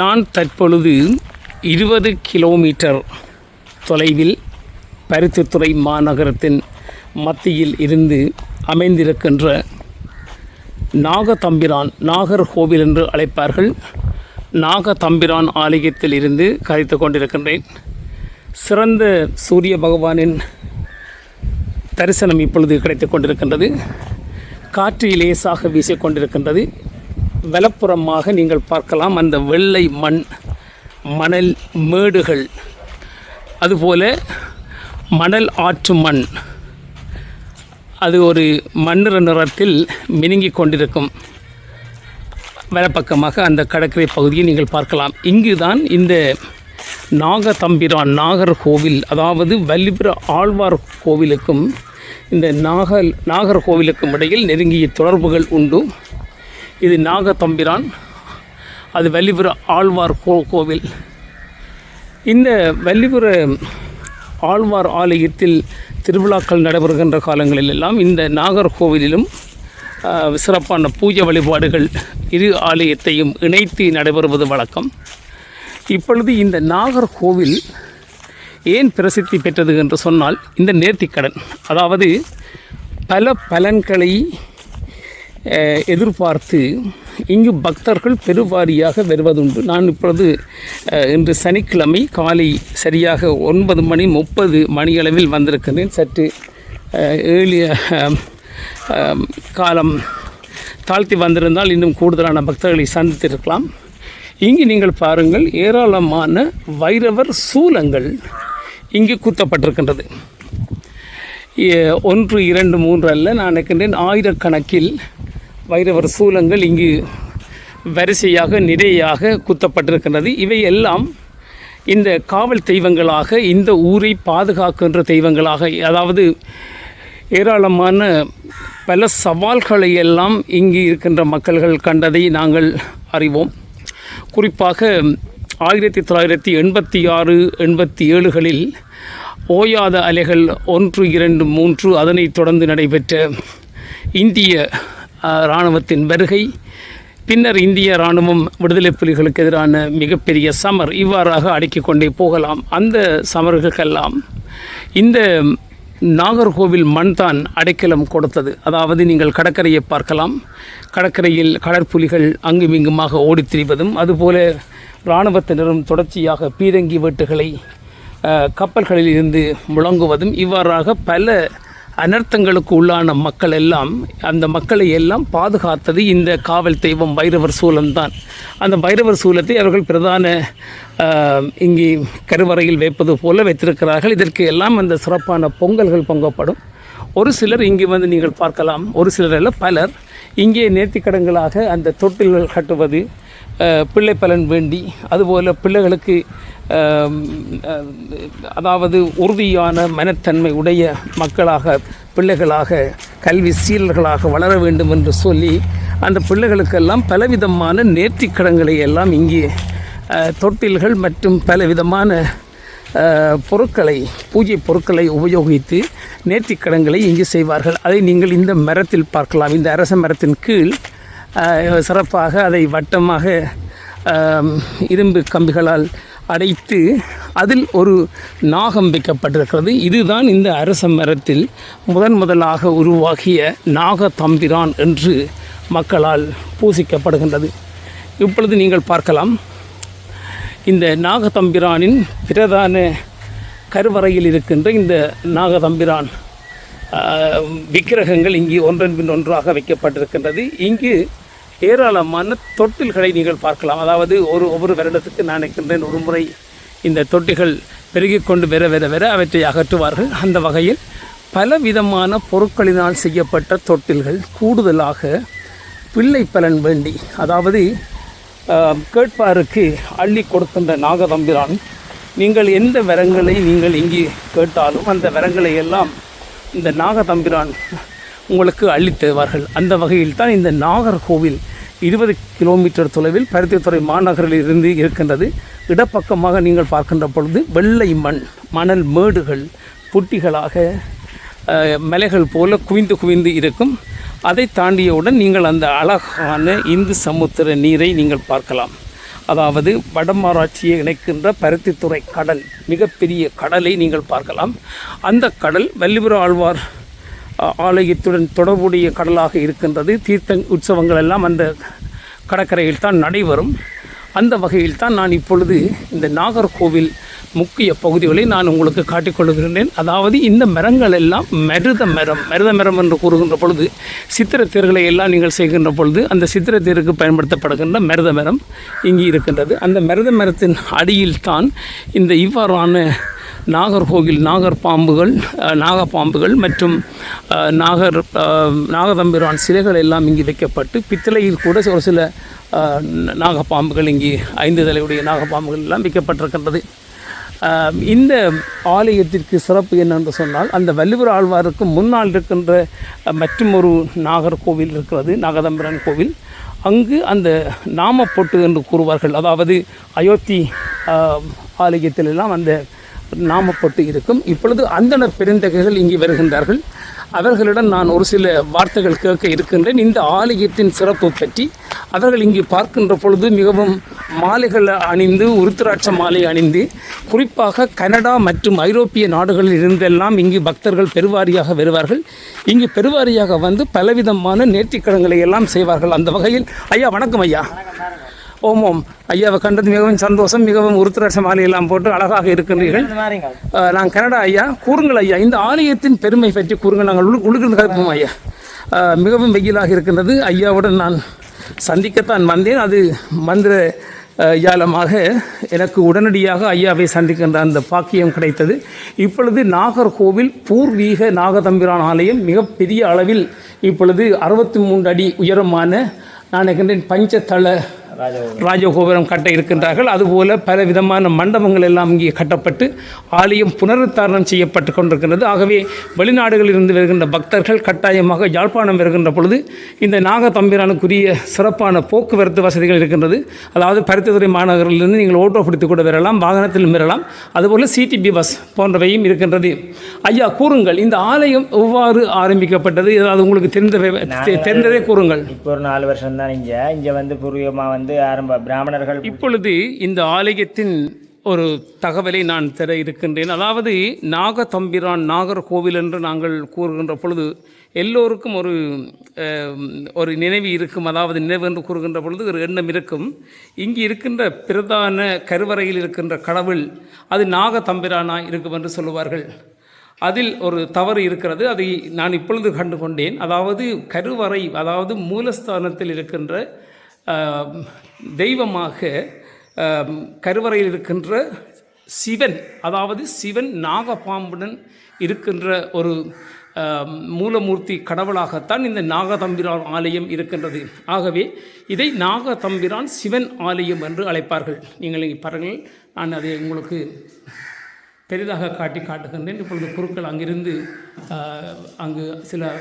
நான் தற்பொழுது இருபது கிலோமீட்டர் தொலைவில் பருத்தித்துறை மாநகரத்தின் மத்தியில் இருந்து அமைந்திருக்கின்ற நாகதம்பிரான் நாகர்கோவில் என்று அழைப்பார்கள். நாகதம்பிரான் ஆலயத்தில் இருந்து கதைத்து கொண்டிருக்கின்றேன். சிறந்த சூரிய பகவானின் தரிசனம் இப்பொழுது கிடைத்துக் கொண்டிருக்கின்றது. காற்று லேசாக வீசிக்கொண்டிருக்கின்றது வலப்புறமாக நீங்கள் பார்க்கலாம். அந்த வெள்ளை மண் மணல் மேடுகள். அதுபோல மணல் ஆற்று மண். அது ஒரு மண்ணிற நிறத்தில் மினுங்கிக் கொண்டிருக்கும். வலப்பக்கமாக அந்த கடற்கரை பகுதியை நீங்கள் பார்க்கலாம். இங்குதான் இந்த நாகதம்பிரான் நாகர்கோவில் அதாவது வல்லிபுர ஆழ்வார் கோவிலுக்கும் இந்த நாகல் நாகர்கோவிலுக்கும் இடையில் நெருங்கிய தொடர்புகள் உண்டு. இது நாகதம்பிரான். அது வள்ளிபுர ஆழ்வார் கோ கோவில். இந்த வள்ளிபுர ஆழ்வார் ஆலயத்தில் திருவிழாக்கள் நடைபெறுகின்ற காலங்களில் எல்லாம் இந்த நாகர்கோவிலிலும் சிறப்பான பூஜை வழிபாடுகள் இரு ஆலயத்தையும் இணைத்து நடைபெறுவது வழக்கம். இப்பொழுது இந்த நாகர்கோவில் ஏன் பிரசித்தி பெற்றது என்று சொன்னால் இந்த நேர்த்திக்கடன். அதாவது பல பலன்களை எதிர்பார்த்து இங்கு பக்தர்கள் பெருவாரியாக வருவதுண்டு. நான் இப்பொழுது இன்று சனிக்கிழமை காலை சரியாக ஒன்பது மணி முப்பது மணியளவில் வந்திருக்கிறேன். சற்று ஏழிய காலம் தாழ்த்தி வந்திருந்தால் இன்னும் கூடுதலான பக்தர்களை சந்தித்திருக்கலாம். இங்கு நீங்கள் பாருங்கள் ஏராளமான வைரவர் சூலங்கள் இங்கு குத்தப்பட்டிருக்கின்றது. ஒன்று இரண்டு மூன்று அல்ல. நான் நினைக்கின்றேன் ஆயிரக்கணக்கில் வைரவர் சூலங்கள் இங்கு வரிசையாக நிறையாக குத்தப்பட்டிருக்கின்றது. இவை எல்லாம் இந்த காவல் தெய்வங்களாக இந்த ஊரை பாதுகாக்கின்ற தெய்வங்களாக அதாவது ஏராளமான பல சவால்களை எல்லாம் இங்கு இருக்கின்ற மக்கள்கள் கண்டதை நாங்கள் அறிவோம். குறிப்பாக ஆயிரத்தி தொள்ளாயிரத்தி எண்பத்தி ஆறு எண்பத்தி ஏழுகளில் ஓயாத அலைகள் ஒன்று இரண்டு மூன்று அதனைத் தொடர்ந்து நடைபெற்ற இந்திய இராணுவத்தின் வருகை. பின்னர் இந்திய இராணுவம் விடுதலை புலிகளுக்கு எதிரான மிகப்பெரிய சமர் இவ்வாறாக அடுக்கிக் கொண்டே போகலாம். அந்த சமர்களுக்கெல்லாம் இந்த நாகர்கோவில் மண்தான் அடைக்கலம் கொடுத்தது. அதாவது நீங்கள் கடற்கரையை பார்க்கலாம். கடற்கரையில் கடற்புலிகள் அங்குமிங்குமாக ஓடித் திரிவதும் அதுபோல இராணுவத்தினரும் தொடர்ச்சியாக பீரங்கி வெட்டுகளை கப்பல்களில் இருந்து முழங்குவதும் இவ்வாறாக பல அனர்த்தங்களுக்கு உள்ளான மக்கள் எல்லாம் அந்த மக்களை எல்லாம் பாதுகாத்தது இந்த காவல் தெய்வம் பைரவர் சூலம்தான். அந்த பைரவர் சூலத்தை அவர்கள் பிரதான இங்கே கருவறையில் வைப்பது போல வைத்திருக்கிறார்கள். இதற்கு எல்லாம் அந்த சிறப்பான பொங்கல்கள் பொங்கப்படும். ஒரு சிலர் இங்கே வந்து நீங்கள் பார்க்கலாம். ஒரு சிலர் அல்ல பலர் இங்கே நேர்த்திக்கடன்களாக அந்த தொட்டில்கள் கட்டுவது பிள்ளை பலன் வேண்டி அதுபோல் பிள்ளைகளுக்கு அதாவது உறுதியான மனத்தன்மை உடைய மக்களாக பிள்ளைகளாக கல்வி சீலர்களாக வளர வேண்டும் என்று சொல்லி அந்த பிள்ளைகளுக்கெல்லாம் பலவிதமான நேர்த்திக்கடன்களை எல்லாம் இங்கே தொட்டில்கள் மற்றும் பலவிதமான பொருட்களை பூஜை பொருட்களை உபயோகித்து நேர்த்திக்கடன்களை இங்கு செய்வார்கள். அதை நீங்கள் இந்த மரத்தில் பார்க்கலாம். இந்த அரச மரத்தின் கீழ் சிறப்பாக அதை வட்டமாக இரும்பு கம்பிகளால் அடைத்து அதில் ஒரு நாகம் வைக்கப்பட்டிருக்கிறது. இதுதான் இந்த அரச மரத்தில் முதன் முதலாக உருவாகிய நாகதம்பிரான் என்று மக்களால் பூசிக்கப்படுகின்றது. இப்பொழுது நீங்கள் பார்க்கலாம். இந்த நாகதம்பிரானின் பிரதான கருவறையில் இருக்கின்ற இந்த நாகதம்பிரான் விக்கிரகங்கள் இங்கு ஒன்றன் பின் ஒன்றாக வைக்கப்பட்டிருக்கின்றது. இங்கு ஏராளமான தொட்டில்களை நீங்கள் பார்க்கலாம். அதாவது ஒரு ஒவ்வொரு வருடத்துக்கு நான் நினைக்கின்றேன் ஒரு முறை இந்த தொட்டிகள் பெருகி கொண்டு வர வர வர அவற்றை அகற்றுவார்கள். அந்த வகையில் பல விதமான பொருட்களினால் செய்யப்பட்ட தொட்டில்கள் கூடுதலாக பிள்ளை பலன் வேண்டி அதாவது கேட்பாருக்கு அள்ளி கொடுக்கின்ற நாகதம்பிரான் நீங்கள் எந்த வரங்களை நீங்கள் இங்கே கேட்டாலும் அந்த வரங்களை எல்லாம் இந்த நாகதம்பிரான் உங்களுக்கு அள்ளித் தருவார்கள். அந்த வகையில் தான் இந்த நாகர்கோவில் இருபது கிலோமீட்டர் தொலைவில் பருத்தித்துறை மாநகரில் இருந்து இருக்கின்றது. இடப்பக்கமாக நீங்கள் பார்க்கின்ற பொழுது வெள்ளை மண் மணல் மேடுகள் புட்டிகளாக மலைகள் போல குவிந்து குவிந்து இருக்கும். அதை தாண்டியவுடன் நீங்கள் அந்த அழகான இந்து சமுத்திர நீரை நீங்கள் பார்க்கலாம். அதாவது வடமாராட்சியை இணைக்கின்ற பருத்தித்துறை கடல் மிகப்பெரிய கடலை நீங்கள் பார்க்கலாம். அந்த கடல் வல்லிபுர ஆழ்வார் ஆலயத்துடன் தொடர்புடைய கடலாக இருக்கின்றது. தீர்த்த உற்சவங்கள் எல்லாம் அந்த கடற்கரையில் தான் நடைபெறும். அந்த வகையில் தான் நான் இப்பொழுது இந்த நாகர்கோவில் முக்கிய பகுதிகளை நான் உங்களுக்கு காட்டிக்கொள்கிறேன். அதாவது இந்த மரங்கள் எல்லாம் மருத மரம் மருத மரம் என்று கூறுகின்ற பொழுது சித்திர தேர்களை எல்லாம் நீங்கள் செய்கின்ற பொழுது அந்த சித்திர தேருக்கு பயன்படுத்தப்படுகின்ற மருத மரம் இங்கே இருக்கின்றது. அந்த மருத மரத்தின் அடியில் தான் இந்த இவ்வாறான நாகர்கோவில் நாகர் பாம்புகள் நாகப்பாம்புகள் மற்றும் நாகர் நாகதம்பிரான் சிலைகள் எல்லாம் இங்கு வைக்கப்பட்டு பித்தளையில் கூட ஒரு சில நாகப்பாம்புகள் இங்கே ஐந்து தலையுடைய நாகப்பாம்புகள் எல்லாம் வைக்கப்பட்டிருக்கின்றது. இந்த ஆலயத்திற்கு சிறப்பு என்னென்று சொன்னால் அந்த வள்ளுவர் ஆழ்வாருக்கு முன்னால் இருக்கின்ற அஹ், மற்றும் ஒரு நாகர்கோவில் இருக்கிறது நாகதம்பரன் கோவில். அங்கு அந்த நாமப்பொட்டு என்று கூறுவார்கள். அதாவது அயோத்தி ஆலயத்திலெல்லாம் அந்த நாமப்பட்டு இருக்கும். இப்பொழுது அந்தனர் பெருந்தகைகள் இங்கே வருகின்றார்கள். அவர்களிடம் நான் ஒரு சில வார்த்தைகள் கேட்க இருக்கின்றேன். இந்த ஆலயத்தின் சிறப்பு பற்றி அவர்கள் இங்கு பார்க்கின்ற பொழுது மிகவும் மாலைகள் அணிந்து உருத்திராட்ச மாலை அணிந்து குறிப்பாக கனடா மற்றும் ஐரோப்பிய நாடுகளில் இருந்தெல்லாம் இங்கு பக்தர்கள் பெருவாரியாக வருவார்கள். இங்கு பெருவாரியாக வந்து பலவிதமான நேர்த்திக்கடன்களை எல்லாம் செய்வார்கள். அந்த வகையில் ஐயா வணக்கம் ஐயா. ஓம் ஓம் ஐயாவை கண்டது மிகவும் சந்தோஷம் மிகவும் உருத்திராட்ச மாலையெல்லாம் போட்டு அழகாக இருக்கின்றீர்கள். நான் கனடா ஐயா கூறுங்கள் ஐயா இந்த ஆலயத்தின் பெருமை பற்றி கூறுங்கள். நாங்கள் உள்ள உள்ளிருந்து கதைப்போம் ஐயா. மிகவும் வெயிலாக இருக்கின்றது. ஐயாவுடன் நான் சந்திக்கத்தான் வந்தேன். அது மந்திர யாலமாக எனக்கு உடனடியாக ஐயாவை சந்திக்கின்ற அந்த பாக்கியம் கிடைத்தது. இப்பொழுது நாகர்கோவில் பூர்வீக நாகதம்பிரான் ஆலயம் மிகப்பெரிய அளவில் இப்பொழுது அறுபத்தி மூன்று அடி உயரமான நான் நினைக்கின்றேன் பஞ்சதள ராஜகோபுரம் கட்ட இருக்கின்றார்கள். அதுபோல பல விதமான மண்டபங்கள் எல்லாம் இங்கே கட்டப்பட்டு ஆலயம் புனருத்தாரணம் செய்யப்பட்டு கொண்டிருக்கின்றது. ஆகவே வெளிநாடுகளில் இருந்து வருகின்ற பக்தர்கள் கட்டாயமாக யாழ்ப்பாணம் வருகின்ற பொழுது இந்த நாகதம்பிரானுக்குரிய சிறப்பான போக்குவரத்து வசதிகள் இருக்கின்றது. அதாவது பருத்தித்துறை மாநகரிலிருந்து நீங்கள் ஓட்டோ பிடித்து கூட வரலாம் வாகனத்திலும் வரலாம். அதுபோல் சிடிபி பஸ் போன்றவையும் இருக்கின்றது. ஐயா கூறுங்கள். இந்த ஆலயம் எவ்வாறு ஆரம்பிக்கப்பட்டது? ஏதாவது உங்களுக்கு தெரிந்தவை தெ- தெரிந்ததே கூறுங்கள். இப்போ ஒரு நாலு வருஷம் தான் இங்கே. இங்கே வந்து பூர்வீகமாக வந்து ஆரம்ப பிராமணர்கள் இப்பொழுது இந்த ஆலயத்தின் ஒரு தகவலை நான் தர இருக்கின்றேன். அதாவது நாகதம்பிரான் நாகர்கோவில் என்று நாங்கள் கூறுகின்ற பொழுது எல்லோருக்கும் ஒரு ஒரு நினைவு இருக்கும். அதாவது நினைவு என்று கூறுகின்ற பொழுது ஒரு எண்ணம் இருக்கும். இங்கு இருக்கின்ற பிரதான கருவறையில் இருக்கின்ற கடவுள் அது நாகதம்பிரானா இருக்கும் என்று சொல்லுவார்கள். அதில் ஒரு தவறு இருக்கிறது. அதை நான் இப்பொழுது கண்டு கொண்டேன் அதாவது கருவறை அதாவது மூலஸ்தானத்தில் இருக்கின்ற தெய்வமாக கருவறையில் இருக்கின்ற சிவன் அதாவது சிவன் நாகபாம்புடன் இருக்கின்ற ஒரு மூலமூர்த்தி கடவுளாகத்தான் இந்த நாகதம்பிரான் ஆலயம் இருக்கின்றது. ஆகவே இதை நாகதம்பிரான் சிவன் ஆலயம் என்று அழைப்பார்கள். நீங்கள் இங்கே பாருங்கள் நான் அதை உங்களுக்கு பெரிதாக காட்டி காட்டுகின்றேன். இப்பொழுது குருக்கள் அங்கிருந்து அங்கு சில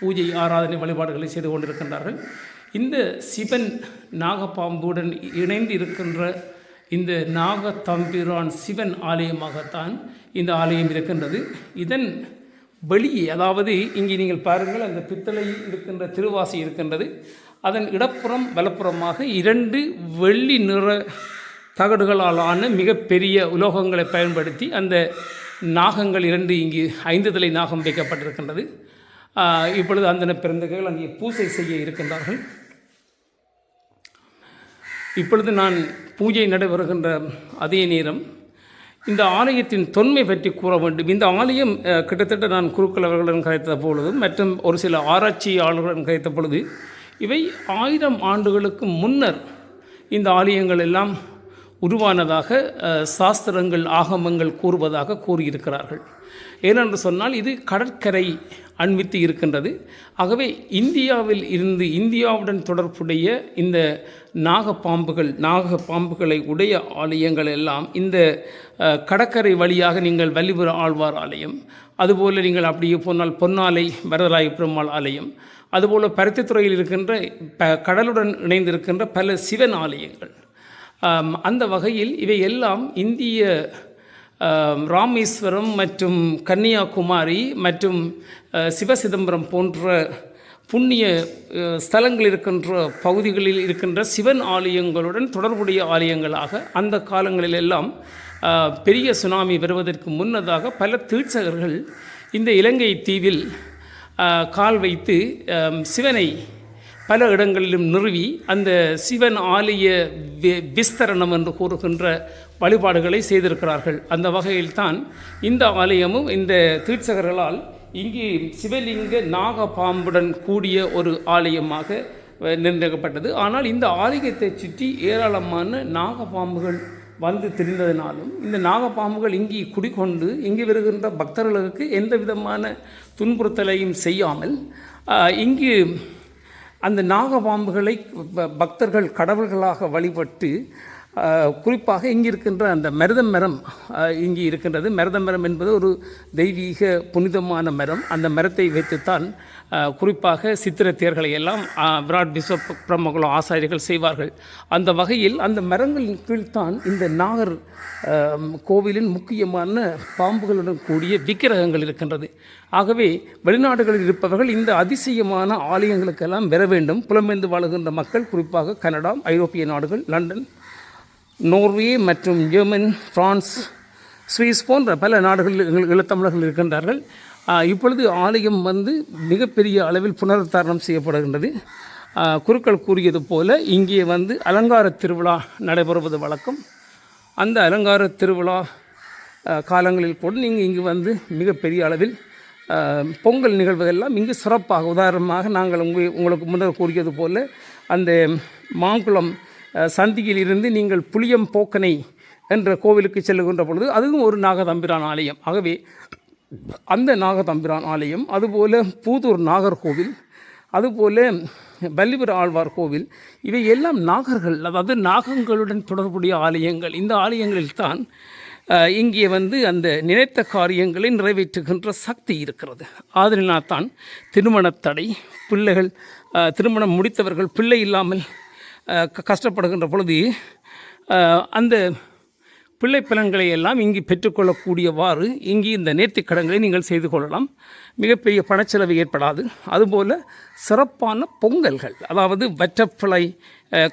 பூஜை ஆராதனை வழிபாடுகளை செய்து கொண்டிருக்கின்றார்கள். இந்த சிவன் நாகப்பாம்புடன் இணைந்து இருக்கின்ற இந்த நாகத்தம்பிரான் சிவன் ஆலயமாகத்தான் இந்த ஆலயம் இருக்கின்றது. இதன் வெளியே அதாவது இங்கே நீங்கள் பாருங்கள் அந்த பித்தளையில் இருக்கின்ற திருவாசி இருக்கின்றது. அதன் இடப்புறம் வலப்புறமாக இரண்டு வெள்ளி நிற தகடுகளாலான மிகப்பெரிய உலோகங்களை பயன்படுத்தி அந்த நாகங்கள் இரண்டு இங்கு ஐந்து தலை நாகம் வைக்கப்பட்டிருக்கின்றது. இப்பொழுது அந்த பிறந்தகள் அங்கே பூசை செய்ய இருக்கின்றார்கள். இப்பொழுது நான் பூஜை நடைபெறுகின்ற அதே நேரம் இந்த ஆலயத்தின் தொன்மை பற்றி கூற வேண்டும். இந்த ஆலயம் கிட்டத்தட்ட நான் குருக்கள் அவர்களுடன் கதைத்த பொழுது மற்றும் ஒரு சில ஆராய்ச்சியாளர்களுடன் கதைத்த பொழுது இவை ஆயிரம் ஆண்டுகளுக்கு முன்னர் இந்த ஆலயங்கள் எல்லாம் உருவானதாக சாஸ்திரங்கள் ஆகமங்கள் கூறுவதாக கூறியிருக்கிறார்கள். ஏனென்று சொன்னால் இது கடற்கரை அண்மித்து இருக்கின்றது. ஆகவே இந்தியாவில் இருந்து இந்தியாவுடன் தொடர்புடைய இந்த நாகப்பாம்புகள் நாக பாம்புகளை உடைய ஆலயங்கள் எல்லாம் இந்த கடற்கரை வழியாக நீங்கள் வள்ளிபுர ஆழ்வார் ஆலயம். அதுபோல் நீங்கள் அப்படியே போனால் பொன்னாலை வரதராய பெருமாள் ஆலயம். அதுபோல் பருத்தித்துறையில் இருக்கின்ற ப கடலுடன் இணைந்திருக்கின்ற பல சிவன் ஆலயங்கள். அந்த வகையில் இவை எல்லாம் இந்திய ராமேஸ்வரம் மற்றும் கன்னியாகுமரி மற்றும் சிவசிதம்பரம் போன்ற புண்ணிய ஸ்தலங்கள் இருக்கின்ற பகுதிகளில் இருக்கின்ற சிவன் ஆலயங்களுடன் தொடர்புடைய ஆலயங்களாக அந்த காலங்களிலெல்லாம் பெரிய சுனாமி வருவதற்கு முன்னதாக பல தீட்சகர்கள் இந்த இலங்கை தீவில் கால் வைத்து சிவனை பல இடங்களிலும் நிறுவி அந்த சிவன் ஆலய வி- விஸ்தரணம் என்று கூறுகின்ற வழிபாடுகளை செய்திருக்கிறார்கள். அந்த வகையில்தான் இந்த ஆலயமும் இந்த தீட்சகர்களால் இங்கு சிவலிங்க நாகபாம்புடன் கூடிய ஒரு ஆலயமாக நிர்ணயிக்கப்பட்டது. ஆனால் இந்த ஆலயத்தை சுற்றி ஏராளமான நாகபாம்புகள் வந்து திரிந்ததினாலும் இந்த நாகப்பாம்புகள் இங்கே குடிக்கொண்டு இங்கு வருகின்ற பக்தர்களுக்கு எந்த விதமான துன்புறுத்தலையும் செய்யாமல் இங்கு அந்த நாகபாம்புகளை பக்தர்கள் கடவுள்களாக வழிபட்டு குறிப்பாக இங்கே இருக்கின்ற அந்த மருதம் மரம் இங்கே இருக்கின்றது. மருதம் மரம் என்பது ஒரு தெய்வீக புனிதமான மரம். அந்த மரத்தை வைத்துத்தான் குறிப்பாக சித்திர தேர்களை எல்லாம் விராட் விஸ்வ பிரம்மகுலம் ஆசாரியர்கள் செய்வார்கள். அந்த வகையில் அந்த மரங்களின் கீழ்தான் இந்த நாகர் கோவிலின் முக்கியமான பாம்புகளுடன் கூடிய விக்கிரகங்கள் இருக்கின்றது. ஆகவே வெளிநாடுகளில் இருப்பவர்கள் இந்த அதிசயமான ஆலயங்களுக்கெல்லாம் பெற வேண்டும். புலம்பெயர்ந்து வாழுகின்ற மக்கள் குறிப்பாக கனடா ஐரோப்பிய நாடுகள் லண்டன் நோர்வே மற்றும் ஜெர்மன் பிரான்ஸ் சுவிஸ் போன்ற பல நாடுகளில் எங்கள் இளத்தமிழர்கள் இருக்கின்றார்கள். இப்பொழுது ஆலயம் வந்து மிகப்பெரிய அளவில் புனருத்தாரணம் செய்யப்படுகின்றது. குருக்கள் கூறியது போல இங்கே வந்து அலங்கார திருவிழா நடைபெறுவது வழக்கம். அந்த அலங்கார திருவிழா காலங்களில் கூட நீங்கள் இங்கு வந்து மிகப்பெரிய அளவில் பொங்கல் நிகழ்வுகள்லாம் இங்கு சிறப்பாக உதாரணமாக நாங்கள் உங்கள் உங்களுக்கு முன்னர் கூறியது போல அந்த மாங்குளம் சந்தியிலிருந்து இருந்து நீங்கள் புளியம் போக்கனை என்ற கோவிலுக்கு செல்லுகின்ற பொழுது அதுவும் ஒரு நாகதம்பிரான் ஆலயம். ஆகவே அந்த நாகதம்பிரான் ஆலயம் அதுபோல் பூதூர் நாகர்கோவில் அதுபோல் பல்லிபுர ஆழ்வார் கோவில் இவை எல்லாம் நாகர்கள் அதாவது நாகங்களுடன் தொடர்புடைய ஆலயங்கள். இந்த ஆலயங்களில் தான் இங்கே வந்து அந்த நினைத்த காரியங்களை நிறைவேற்றுகின்ற சக்தி இருக்கிறது. ஆதரினால் தான் திருமணத்தடை பிள்ளைகள் திருமணம் முடித்தவர்கள் பிள்ளை இல்லாமல் க- கஷ்டப்படுகின்ற பொழுது அந்த பிள்ளை பலன்களை எல்லாம் இங்கு பெற்றுக்கொள்ளக்கூடியவாறு இங்கு இந்த நேர்த்திக் கடன்களை நீங்கள் செய்து கொள்ளலாம். மிகப்பெரிய பணச்செலவு ஏற்படாது. அதுபோல் சிறப்பான பொங்கல்கள் அதாவது வற்றப்பிழை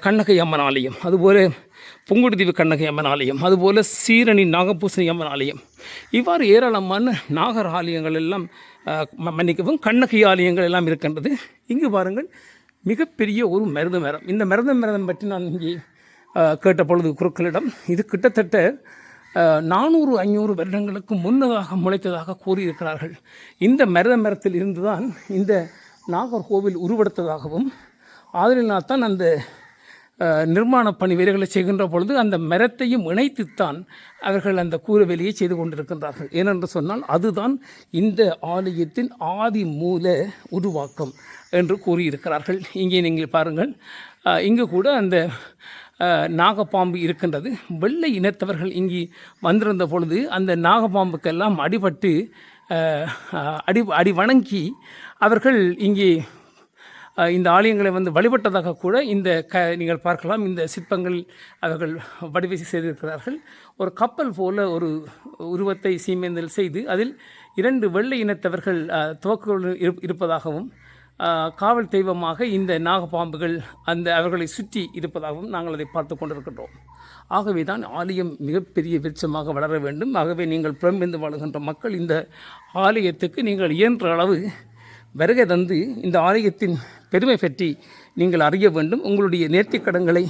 கண்ணகை அம்மன் ஆலயம் அதுபோல் புங்குடுதீவு கண்ணகை அம்மன் ஆலயம் அதுபோல் சீரணி நாகபூசணி அம்மன் ஆலயம். இவ்வாறு ஏராளமான நாகர் ஆலயங்கள் எல்லாம் மன்னிக்கவும் கண்ணகி ஆலயங்கள் எல்லாம் இருக்கின்றது. இங்கு பாருங்கள் மிகப்பெரிய ஒரு மருத மரம் இந்த மருத மரம் பற்றி நான் இங்கே கேட்ட பொழுது குருக்களிடம் இது கிட்டத்தட்ட நானூறு ஐநூறு வருடங்களுக்கு முன்னதாக முளைத்ததாக கூறியிருக்கிறார்கள். இந்த மரத மரத்தில் இருந்துதான் இந்த நாகர்கோவில் உருவெடுத்ததாகவும் ஆதலினால் தான் அந்த நிர்மாணப் நிர்மாண பணி வேலைகளை செய்கின்ற பொழுது அந்த மரத்தையும் இணைத்துத்தான் அவர்கள் அந்த கூறுவேலையை செய்து கொண்டிருக்கின்றார்கள். ஏனென்று சொன்னால் அதுதான் இந்த ஆலயத்தின் ஆதி மூல உருவாக்கம் என்று கூறியிருக்கிறார்கள். இங்கே நீங்கள் பாருங்கள். இங்கு கூட அந்த நாகப்பாம்பு இருக்கின்றது. வெள்ளை இனத்தவர்கள் இங்கு வந்திருந்த பொழுது அந்த நாகப்பாம்புக்கெல்லாம் அடிபட்டு அடி அடி வணங்கி அவர்கள் இங்கே இந்த ஆலயங்களை வந்து வழிபட்டதாக கூட இந்த க நீங்கள் பார்க்கலாம். இந்த சிற்பங்கள் அவர்கள் வடிவசி செய்திருக்கிறார்கள். ஒரு கப்பல் போல ஒரு உருவத்தை சீமேந்தல் செய்து அதில் இரண்டு வெள்ளை இனத்தவர்கள் அஹ், துவக்குகள் இரு- இருப்பதாகவும் காவல் தெய்வமாக இந்த நாகப்பாம்புகள் அந்த அவர்களை சுற்றி இருப்பதாகவும் நாங்கள் அதை பார்த்து கொண்டிருக்கின்றோம். ஆகவே தான் ஆலயம் மிகப்பெரிய விருட்சமாக வளர வேண்டும். ஆகவே நீங்கள் புலம்பெயர்ந்து வாழுகின்ற மக்கள் இந்த ஆலயத்துக்கு நீங்கள் இயன்ற அளவு வருகை தந்து இந்த ஆலயத்தின் பெருமை பற்றி நீங்கள் அறிய வேண்டும். உங்களுடைய நேர்த்திக் கடன்களை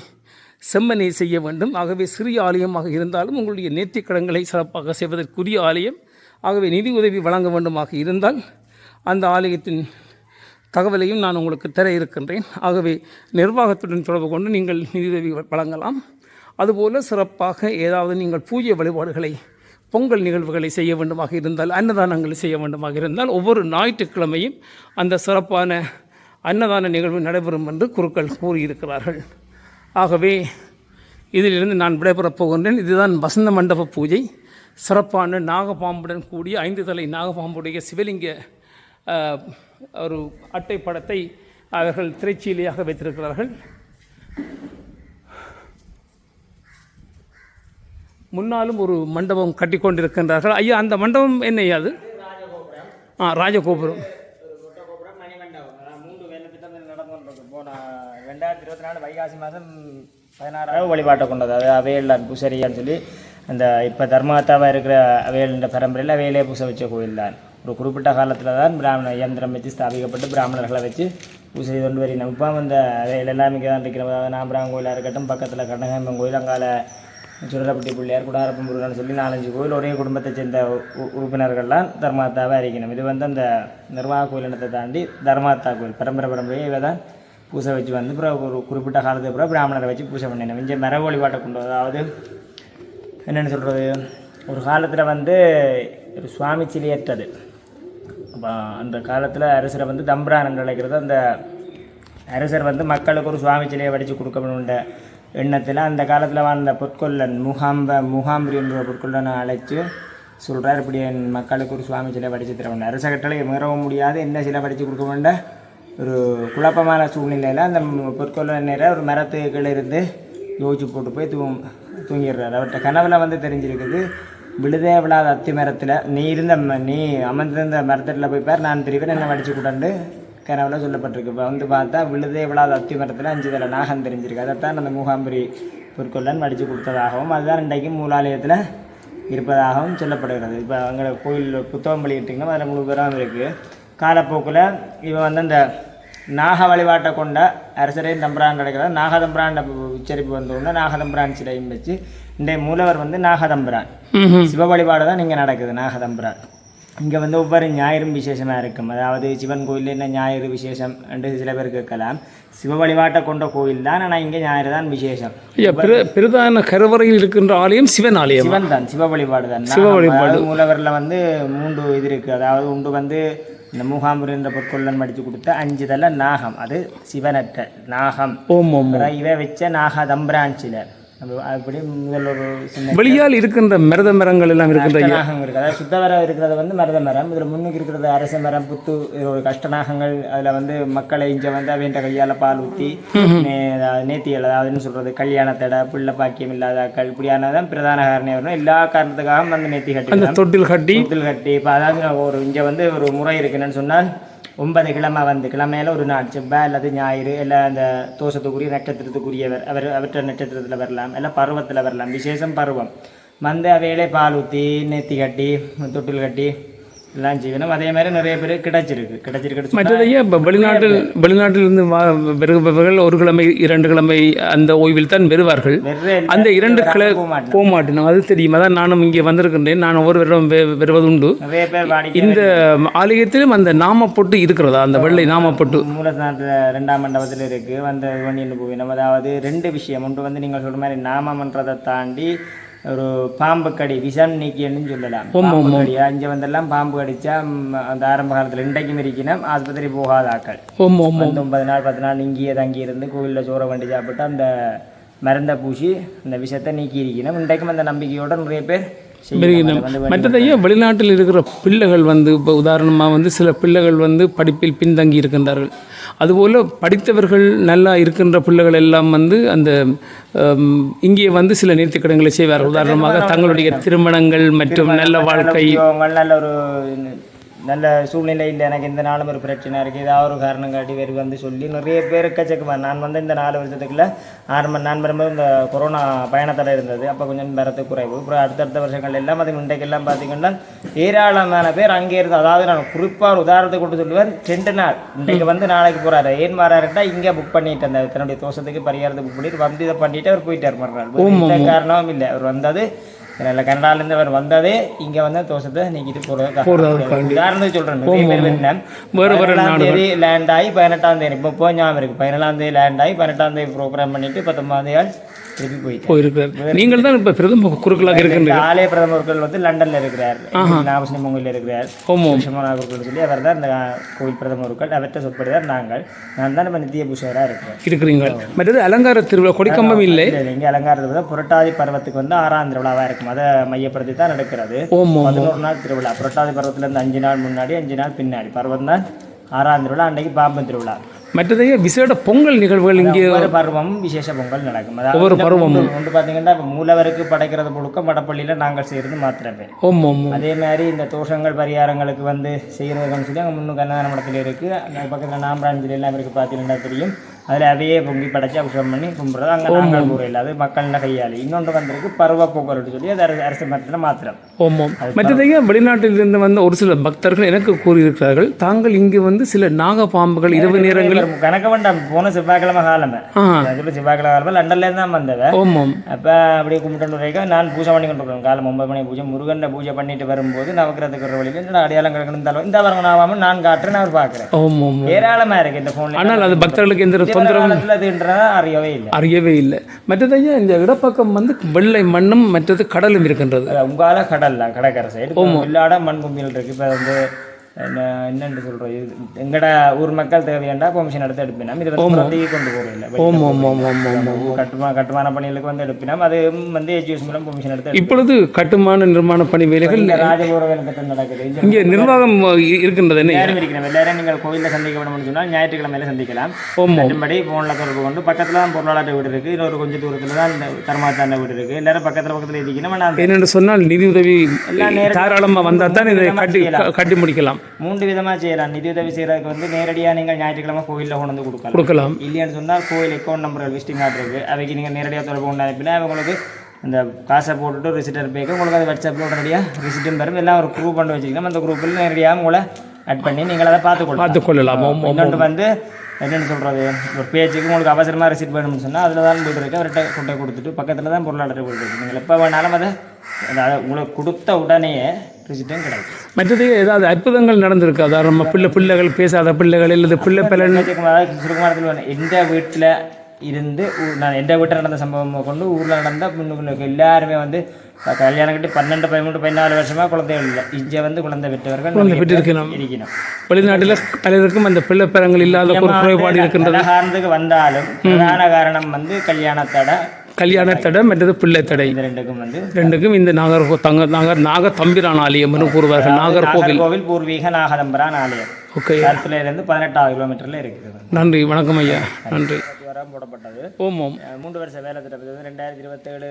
செம்மனை செய்ய வேண்டும். ஆகவே சிறிய ஆலயமாக இருந்தாலும் உங்களுடைய நேர்த்திக் கடன்களை சிறப்பாக செய்வதற்குரிய ஆலயம். ஆகவே நிதி உதவி வழங்க வேண்டுமாக இருந்தால் அந்த ஆலயத்தின் தகவலையும் நான் உங்களுக்கு தர இருக்கின்றேன். ஆகவே நிர்வாகத்துடன் தொடர்பு கொண்டு நீங்கள் நிதியுதவி வழங்கலாம். அதுபோல சிறப்பாக ஏதாவது நீங்கள் பூஜை வழிபாடுகளை பொங்கல் நிகழ்வுகளை செய்ய வேண்டுமாக இருந்தால் அன்னதானங்களை செய்ய வேண்டுமாக இருந்தால் ஒவ்வொரு ஞாயிற்றுக்கிழமையும் அந்த சிறப்பான அன்னதான நிகழ்வு நடைபெறும் என்று குருக்கள் கூறியிருக்கிறார்கள். ஆகவே இதிலிருந்து நான் விடைபெறப் போகின்றேன். இதுதான் வசந்த மண்டப பூஜை. சிறப்பான நாகபாம்புடன் கூடிய ஐந்து தலை நாகபாம்புடைய சிவலிங்க ஒரு அட்டை படத்தை அவர்கள் திரைச்சீலியாக வைத்திருக்கிறார்கள். முன்னாலும் ஒரு மண்டபம் கட்டி கொண்டிருக்கின்றார்கள் ஐயா அந்த மண்டபம் என்ன அது? ஆ ராஜகோபுரம். ரெண்டாயிரத்தி இருபத்தி நாலு வைகாசி மாதம் பதினாறாவது வழிபாட்டை கொண்டது. அது அவையல் பூசரியான்னு சொல்லி அந்த இப்போ தர்மாத்தாவாக இருக்கிற அவையல் பரம்பரையில் அவையிலே பூசை வச்ச கோயில் தான் ஒரு குறிப்பிட்ட காலத்தில் தான் பிராமண இயந்திரம் வச்சு ஸ்தாபிக்கப்பட்டு பிராமணர்களை வச்சு பூசை தொண்டு கொண்டு வரினோம் இப்போ அந்த அவையில் எல்லாமே தான் இருக்கிறவங்க நாம்பராம் கோயிலாக இருக்கட்டும் பக்கத்தில் கண்ணகாம்பம் கோயில் அங்கால சுடரப்பட்டி பிள்ளையார் குடாரப்பம் முருகன் சொல்லி நாலஞ்சு கோயில் ஒரே குடும்பத்தை சேர்ந்த உ- உறுப்பினர்கள்லாம் தர்மாத்தாவை அறிக்கணும் இது வந்து அந்த நிர்வாக கோயிலினத்தை தாண்டி தர்மாத்தா கோயில் பரம்பரை பரம்பரையே இவை தான் பூசை வச்சு வந்து அப்புறம் ஒரு குறிப்பிட்ட காலத்துக்கு அப்புறம் பிராமணரை வச்சு பூஜை பண்ணினோம் இங்கே மர வழிபாட்டை கொண்டு அதாவது என்னென்னு சொல்கிறது ஒரு காலத்தில் வந்து ஒரு சுவாமி சிலையற்றது அந்த காலத்தில் அரசரை வந்து தம்பிரான் என்று அழைக்கிறது. அந்த அரசர் வந்து மக்களுக்கு ஒரு சுவாமி சிலையை வடித்து கொடுக்கணுன்ற எண்ணத்தில் அந்த காலத்தில் வாழ்ந்த பொற்கொல்லன் முகாம்ப முகாம்பரி என்ற பொற்கொல்லனை அழைச்சி சொல்கிறார் இப்படி என் மக்களுக்கு ஒரு சுவாமி சிலை வடித்து தர வேண்டும் அரச கட்டளை மீறவும் முடியாது. என்ன சிலை வடித்து கொடுக்க வேண்டாம் ஒரு குழப்பமான சூழ்நிலையில் அந்த பொற்கொல்லன் நேராக ஒரு மரத்துக்கு இருந்து யோசிச்சு போட்டு போய் தூ தூங்கிடுறாரு. அவர்கிட்ட கனவில் வந்து தெரிஞ்சிருக்குது விழுதே விழாத அத்தி மரத்தில் நீ இருந்த ம- நீ அமர்ந்திருந்த மரத்தில் போய் பார் நான் திருப்பி என்னை வடிச்சு கூட்டாண்டு. கனவுல சொல்லப்பட்டிருக்கு. இப்போ வந்து பார்த்தா விழுதே விழாத அத்தி மரத்தில் அஞ்சு தலை நாகம் தெரிஞ்சிருக்கு. அதைத்தான் அந்த மூகாம்பரி பொற்கொள்ளன் வடித்து கொடுத்ததாகவும் அதுதான் இன்றைக்கு மூலாலயத்தில் இருப்பதாகவும் சொல்லப்படுகிறது. இப்போ அங்கே கோயில் புத்தகம் வெளியிட்டிங்கன்னா அதில் முழு பேரும் இருக்குது காலப்போக்கில் இவன் வந்து அந்த நாக வழிபாட்டை கொண்ட அரசரையும் தம்பரான் கிடைக்கிறதா நாகதம்பரான் உச்சரிப்பு வந்தோடனே நாகதம்பரான் சிலையும் வச்சு இன்றைய மூலவர் வந்து நாகதம்பிரான். சிவ வழிபாடு தான் இங்கே நடக்குது நாகதம்பிரான். இங்கே வந்து ஒவ்வொரு ஞாயிறும் விசேஷமாக இருக்கும். அதாவது சிவன் கோயிலில் என்ன ஞாயிறு விசேஷம் என்று சில பேர் கேட்கலாம். சிவ வழிபாட்டை கொண்ட கோயில் தான் ஆனால் இங்கே ஞாயிறு தான் விசேஷம். பிரதான கருவறையில் இருக்கின்ற ஆலயம் சிவன் ஆலயம்? சிவன் தான் சிவ வழிபாடு தான் சிவ வழிபாடு. மூலவரில் வந்து மூன்று இது இருக்குது அதாவது உண்டு வந்து இந்த மூகாம்புரி என்ற பொற்கொள்ளன் மடித்து கொடுத்த அஞ்சு தலை நாகம். அது சிவனற்ற நாகம். இவ வச்ச நாக தம்பிரான் சிலை. வெளியால் இருக்கின்ற மருத மரங்கள் எல்லாம் இருக்கின்ற அதாவது சுத்தவரம் இருக்கிறது வந்து மருத மரம். இதில் முன்னுக்கு இருக்கிறது அரச மரம் புத்து ஒரு கஷ்டநாகங்கள் அதில் வந்து மக்களை இங்கே வந்து அவன்ற கையால் பால் ஊற்றி நேத்தியல் அதாவதுன்னு சொல்கிறது கல்யாணத்தடை பிள்ளை பாக்கியம் இல்லாதாக்கள் இப்படியானதான் பிரதான காரணம் வரும் எல்லா காரணத்துக்காகவும் வந்து நேத்தி அந்த கட்டி தொட்டில் கட்டி. கூத்தில் கட்டி. இப்போ அதாவது ஒரு இங்கே வந்து ஒரு முறை இருக்குன்னு சொன்னால் ஒன்பது கிழமை வந்து கிழமையில ஒரு நாள் செவ்வாய் அல்லது ஞாயிறு இல்லை அந்த தோஷத்துக்குரிய நட்சத்திரத்துக்குரியவர் அவர் அவற்ற நட்சத்திரத்தில் வரலாம் இல்லை பருவத்தில் வரலாம். விசேஷம் பருவம். வந்து அவையிலே பால் ஊற்றி நெத்தி கட்டி தொட்டில் கட்டி எல்லாம் செய்யணும். அதே மாதிரி நிறைய பேர் கிடைச்சிருக்கு. கிடைச்சிருக்கு மற்றதையா இப்போ வெளிநாட்டில் வெளிநாட்டிலிருந்து வா வருபவர்கள் ஒரு கிழமை இரண்டு கிழமை அந்த ஓய்வில் தான் பெறுவார்கள் அந்த இரண்டு கிளை போக மாட்டேன் அது தெரியும்? அதான் நானும் இங்கே வந்திருக்கின்றேன். நான் ஒவ்வொரு வருடம் பேர் வாடிக்கை இந்த ஆலயத்திலும் அந்த நாமப்பொட்டு இருக்கிறதா? அந்த வெள்ளை நாமப்பொட்டு. மூலஸ்தானத்தில் ரெண்டாம் மண்டபத்தில் இருக்குது வந்து பண்ணிட்டு போயிடும் அதாவது ரெண்டு விஷயம். ஒன்று வந்து நீங்கள் சொல்கிற மாதிரி நாமம்ன்றதை தாண்டி ஒரு பாம்பு கடி விஷம் நீக்கியன்னு சொல்லலாம். பாம்பு கடி அங்கே வந்தெல்லாம் பாம்பு கடிச்சா அந்த ஆரம்ப காலத்தில் இன்றைக்கும் இருக்கணும் ஆஸ்பத்திரி போகாத ஆக்கள் வந்து ஒன்பது நாள் பத்து நாள் இங்கேயே தங்கி இருந்து கோவிலில் சோற வண்டி சாப்பிட்டு அந்த மருந்தை பூசி அந்த விஷத்தை நீக்கி இருக்கணும் இன்றைக்கும் அந்த நம்பிக்கையோட நிறைய பேர் செய்யணும் வந்து மற்றதையா வெளிநாட்டில் இருக்கிற பிள்ளைகள் வந்து இப்போ உதாரணமாக வந்து சில பிள்ளைகள் வந்து படிப்பில் பின்தங்கி இருக்கின்றார்கள். அதுபோல் படித்தவர்கள் நல்லா இருக்கின்ற பிள்ளைகள் எல்லாம் வந்து அந்த இங்கே வந்து சில நேர்த்திக்கடன்களை செய்வார்கள். உதாரணமாக தங்களுடைய திருமணங்கள் மற்றும் நல்ல வாழ்க்கை. நல்ல ஒரு நல்ல சூழ்நிலை இல்லை. எனக்கு இந்த நாளும் ஒரு பிரச்சனை இருக்குது ஏதாவது ஒரு காரணம் காட்டி வேறு வந்து சொல்லி நிறைய பேர் எக்கச்சக்கமாக நான் வந்து இந்த நாலு வருஷத்துக்குள்ள ஆரம்ப நான் வரும்போது இந்த கொரோனா பயணத்தில் இருந்தது. அப்போ கொஞ்சம் வரத்து குறைவு. அப்புறம் அடுத்தடுத்த வருஷங்கள் எல்லாம் அது இன்றைக்கெல்லாம் பார்த்தீங்கன்னா ஏராளமான பேர் அங்கே இருந்து அதாவது நான் குறிப்பாக ஒரு உதாரணத்துக்கு கொண்டு சொல்லுவேன். ரெண்டு நாள். இன்றைக்கு வந்து நாளைக்கு போகிறாரு ஏன் வராருட்டா இங்கே புக் பண்ணிட்டு அந்த தன்னுடைய தோஷத்துக்கு பரிகாரத்தை புக் பண்ணிட்டு வந்து இதை பண்ணிட்டு அவர் போயிட்டார் மறுநாள். காரணமும் இல்லை. அவர் வந்தது இல்லை கனடாலேருந்து அவர் வந்ததே இங்கே வந்து தோஷத்தை நீக்கிட்டு போகிறது உதாரணத்துக்கு சொல்கிறேன் வேறு வேறு தேதி லேண்ட் ஆகி பதினெட்டாம் தேதி இப்போ இப்போ ஞாபகம் இருக்குது பதினேழாம் தேதி லேண்ட் ஆகி பதினெட்டாம் தேதி ப்ரோக்ராம் பண்ணிட்டு பத்தொன்பதாம் தேதி திருப்பி போயிட்டு போயிருக்கிறார் நீங்கள் தான் இப்போ பிரதம குறுக்களாக இருக்கின்றீர்கள். ஆலய பிரதமர்கள் வந்து லண்டன்ல இருக்கிறார். நாகசினி மங்கலில் இருக்கிறார். ஓம் கிருஷ்ணமனாகர்கள் சொல்லி அவர் தான் இந்த கோவில் பிரதமர்கள் அவற்றை சொற்படுதார் நாங்கள். நான் தான் இப்போ நித்திய பூஷகராக இருக்கிறேன். இருக்கிறீங்க மற்றது அலங்கார திருவிழா கொடிக்கம்பம் இல்லை. இங்கே அலங்காரத்தை விட புரட்டாதி பருவத்துக்கு வந்து ஆறாம் திருவிழாவாக இருக்கும் அதை மையப்படுத்தி தான் நடக்கிறது பதினோரு நாள் திருவிழா. புரட்டாதி பருவத்திலேருந்து அஞ்சு நாள் முன்னாடி அஞ்சு நாள் பின்னாடி. பருவம் தான் ஆறாம் திருவிழா அன்றைக்கு பாம்பன் திருவிழா. மற்றதையே விசேட பொங்கல் நிகழ்வுகள் இங்கே ஒவ்வொரு பருவமும் விசேஷ பொங்கல் நடக்கும். அதாவது ஒவ்வொரு பருவமும். ஒன்று ஒன்று பார்த்தீங்கன்னா இப்போ மூலவருக்கு படைக்கிறது முழுக்க மடப்பள்ளியில் நாங்கள் செய்கிறது மாத்திரமே. ஓம் அதே மாதிரி இந்த தோஷங்கள் பரிகாரங்களுக்கு வந்து செய்கிறதுன்னு சொல்லி அங்கே முன்னு கண்ணான மடத்தில் இருக்குது அங்கே பக்கத்தில் நாம்பராஞ்சில் எல்லாம் இருக்குது பார்த்தீங்கன்னா தெரியும். அதில் அவையே பொங்கி படைச்சு அபிஷேகம் பண்ணி கும்பிட்றது. அங்கே நாங்கள் கூரையில் அது மக்கள்கிட்ட கையாளி இன்னொன்று வந்திருக்கு பருவ போக்குவரத்து சொல்லி அது அரசு மரத்தில் மாத்திரம். ஓமோம் மற்றதையே வெளிநாட்டிலிருந்து வந்த ஒரு சில பக்தர்கள் எனக்கு கூறியிருக்கிறார்கள் தாங்கள் இங்கு வந்து சில நாக பாம்புகள் இரவு நேரங்களில் கணக்க வேண்டாம். போன செவ்வாய்க்கிழமை காலமே. செவ்வாய்க்கிழமை காலமே லண்டன்லேருந்து தான் வந்தவ. ஓமம் அப்போ அப்படியே கும்பிட்டு வரைக்கும் நான் பூஜை பண்ணி கொண்டு இருக்கேன் காலம் ஒன்பது மணி பூஜை முருகன் பூஜை பண்ணிட்டு வரும்போது நவக்கிரத்துக்கு ஒரு வழியில் என்ன அடையாளம் கிடக்கணும் இந்த வரங்க நாவாமல் நான் காட்டுறேன் அவர் பார்க்குறேன் ஏராளமாக இருக்கு இந்த ஃபோனில் ஆனால் அது பக்தர்களுக்கு எந்த தொந்தரவும் அறியவே இல்லை. அறியவே இல்லை. மற்றதையா இந்த இடப்பக்கம் வந்து வெள்ளை மண்ணும் மற்றது கடலும் இருக்கின்றது? அது உங்கால கடல்ல கடற்கரை சைடு இல்லாட மண் கும்பியல் இருக்கு. இப்போ வந்து என்ன என்னன்னு சொல்றது இது எங்கட ஊர் மக்கள் தேவையாண்டா பெர்மிஷன் எடுத்து எடுப்பினோம் இது வந்து கொண்டு ஓம் கட்டுமான கட்டுமான பணிகளுக்கு வந்து எடுப்பினோம். அது வந்து எஜுகேஷன் மூலம் பெர்மிஷன் எடுத்து இப்பொழுது கட்டுமான நிர்மாண பணி வேலைகள் ராஜபுர நடக்குது. இங்கே நிர்வாகம் இருக்கின்றது என்ன? இருக்கிறோம் எல்லாரும் நீங்கள் கோயிலில் சந்திக்க வேணும்னு சொன்னால் ஞாயிற்றுக்கிழமையில சந்திக்கலாம். மற்றபடி ஃபோனில் தொடர்பு கொண்டு பக்கத்தில் தான் பொருளாதார வீடு இருக்குது இன்னொரு கொஞ்சம் தூரத்தில் தான் இந்த தர்மாத்தாண்ட வீடு இருக்குது எல்லாரும் பக்கத்தில் பக்கத்தில் இருக்கணும் என்னென்று சொன்னால் நிதி உதவி தாராளமாக வந்தால் தான் இதை கட்டி கட்டி முடிக்கலாம். மூன்று விதமாக செய்யலாம் நிதி உதவி செய்யறதுக்கு வந்து நேரடியாக நீங்கள் ஞாயிற்றுக்கிழமை கோயிலில் கொண்டு வந்து கொடுக்கலாம். கொடுக்கலாம். இல்லையான்னு சொன்னால் கோயில் அக்கௌண்ட் நம்பர் விசிட்டிங் கார்டு இருக்குது அவைக்கு நீங்கள் நேரடியாக தொடர்பு கொண்டு அனுப்பினா உங்களுக்கு இந்த காசை போட்டுட்டு ரிசிட்டர் பேக்கு உங்களுக்கு அது வாட்ஸ்அப்பில் உடனடியாக ரிசிட்டும் வரும் எல்லாம் ஒரு குரூப் பண்ணி வச்சுக்கலாம் அந்த குரூப்பில் நேரடியாக உங்களை ஆட் பண்ணி நீங்கள் அதை பார்த்துக்கொள்ளலாம் பார்த்துக்கொள்ளலாம் இன்னொன்று வந்து என்னென்னு சொல்கிறது ஒரு பேஜுக்கு உங்களுக்கு அவசரமாக ரிசிட் வேணும்னு சொன்னால் அதில் தான் வீடு இருக்குது அவர்கிட்ட கொண்டை கொடுத்துட்டு பக்கத்தில் தான் பொருளாதார வீடு இருக்குது நீங்கள் எப்போ வேணாலும் அதை அதாவது உங்களுக்கு கொடுத்த உடனேயே கிடைக்கும் மற்றது ஏதாவது அற்புதங்கள் நடந்திருக்கு? அதாவது நம்ம பிள்ளை பிள்ளைகள் பேசாத பிள்ளைகள் இல்லை பிள்ளை சுருக்குமாரத்தில் வந்து எந்த வீட்டில் இருந்து நான் எந்த வீட்டில் நடந்த சம்பவம் கொண்டு ஊரில் நடந்த முன்னுக்கு எல்லாருமே வந்து கல்யாணம் கட்டி பன்னெண்டு பதிமூணு பதினாலு வருஷமாக குழந்தைகள் இல்லை. இங்கே வந்து குழந்தை பெற்றவர்கள் பேர் பெற்றிருக்கணும். இருக்கணும். வெளிநாட்டில் பலருக்கும் அந்த பிள்ளை பலங்கள் இல்லாத ஒரு குறைபாடு இருக்கின்றது. காரணத்துக்கு வந்தாலும் பிரதான காரணம் வந்து கல்யாணத்தோட கல்யாண தடை மற்றது பிள்ளை தடை. இந்த ரெண்டுக்கும் வந்து ரெண்டுக்கும் இந்த நாகர் தங்க நாகர் நாக தம்பிரான் ஆலயம் என்று கூறுவார்கள். நாகர்கோவில் நாகர்கோவில் பூர்வீக நாகதம்பரான் ஆலயம். ஓகே. இருந்து பதினெட்டாவது கிலோமீட்டர்ல இருக்குது. நன்றி வணக்கம் ஐயா. நன்றி. வரம் போடப்பட்டது. ஓம் ஓம். அஹ் மூன்று வருஷ வேலை திட்டத்தில் வந்து ரெண்டாயிரத்தி இருபத்தேழு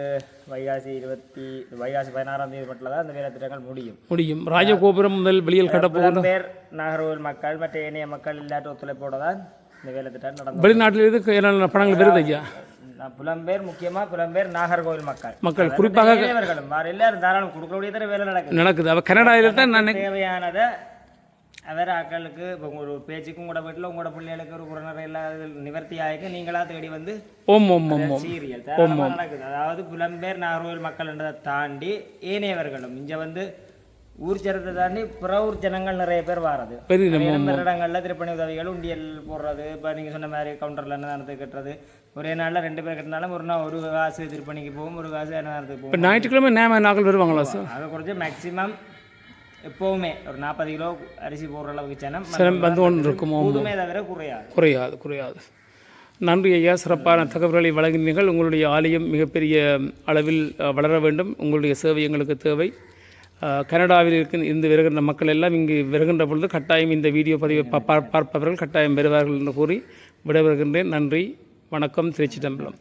வைகாசி இருபத்தி வைகாசி பதினாறாம் தேதி மட்டும் தான் அந்த வேலை திட்டங்கள் முடியும். முடியும். ராஜகோபுரம் முதல் வெளியில் கட்டப்போகிற பேர் நாகர்கோவில் மக்கள் மற்ற ஏனைய மக்கள் இல்லாத ஒத்துழைப்போட தான் இந்த வேலை திட்டம் நடந்தது வெளிநாட்டில் இருந்து என்னென்ன பணங்கள் வருது ஐயா. புலம்பெயர் முக்கியமா புலம்பெயர் நாகர்கோவில் மக்கள். மக்கள் குறிப்பாக இளையவர்களும் வேறு எல்லாரும் தாராளம் கொடுக்கக்கூடிய வேலை நடக்குது. நடக்குது. அவ கனடாவில் தான் நான் தேவையானதை அவர் ஆக்களுக்கு இப்போ ஒரு பேச்சுக்கு உங்களோட வீட்டில் உங்களோட பிள்ளைகளுக்கு ஒரு உறவினர் இல்லாத நிவர்த்தி ஆகிக்க நீங்களா தேடி வந்து ஓம் ஓம் ஓம் சீரியல் நடக்குது. அதாவது புலம்பெயர் நாகர்கோவில் மக்கள்ன்றதை தாண்டி ஏனையவர்களும் இங்க வந்து ஊர் சரத்தை தாண்டி புற ஊர் ஜனங்கள் நிறைய பேர் வேறு இடங்கள்ல திருப்பணி உதவிகள் உண்டியல் போடுறது. இப்போ நீங்க சொன்ன மாதிரி கவுண்டர்ல அன்னதானத்துக்கு கட்டுறது. ஒரே நாள்ல ரெண்டு பேர் கட்டினாலும் ஒரு நாள் ஒரு காசு திருப்பணிக்கு போகும் ஒரு காசு இப்போ போகும். ஞாயிற்றுக்கிழமை நேம நாங்கள் வருவாங்களா சார்? அதை குறைச்சி மேக்ஸிமம் எப்பவுமே ஒரு நாற்பது கிலோ அரிசி போடுற அளவுக்கு சிரம் வந்து ஒன்று இருக்கும் கூடுமே தவிர குறையாது. குறையாது குறையாது. நன்றி ஐயா சிறப்பான தகவல்களை வழங்கினீர்கள். உங்களுடைய ஆலயம் மிகப்பெரிய அளவில் வளர வேண்டும். உங்களுடைய சேவை எங்களுக்கு தேவை. கனடாவில் இருக்க இருந்து வருகின்ற மக்கள் எல்லாம் இங்கு வருகின்ற பொழுது கட்டாயம் இந்த வீடியோ பதிவை பார்ப்பவர்கள் கட்டாயம் வருவார்கள் என்று கூறி விடைபெறுகின்றேன். நன்றி. வணக்கம் திருச்சி தம்பலம்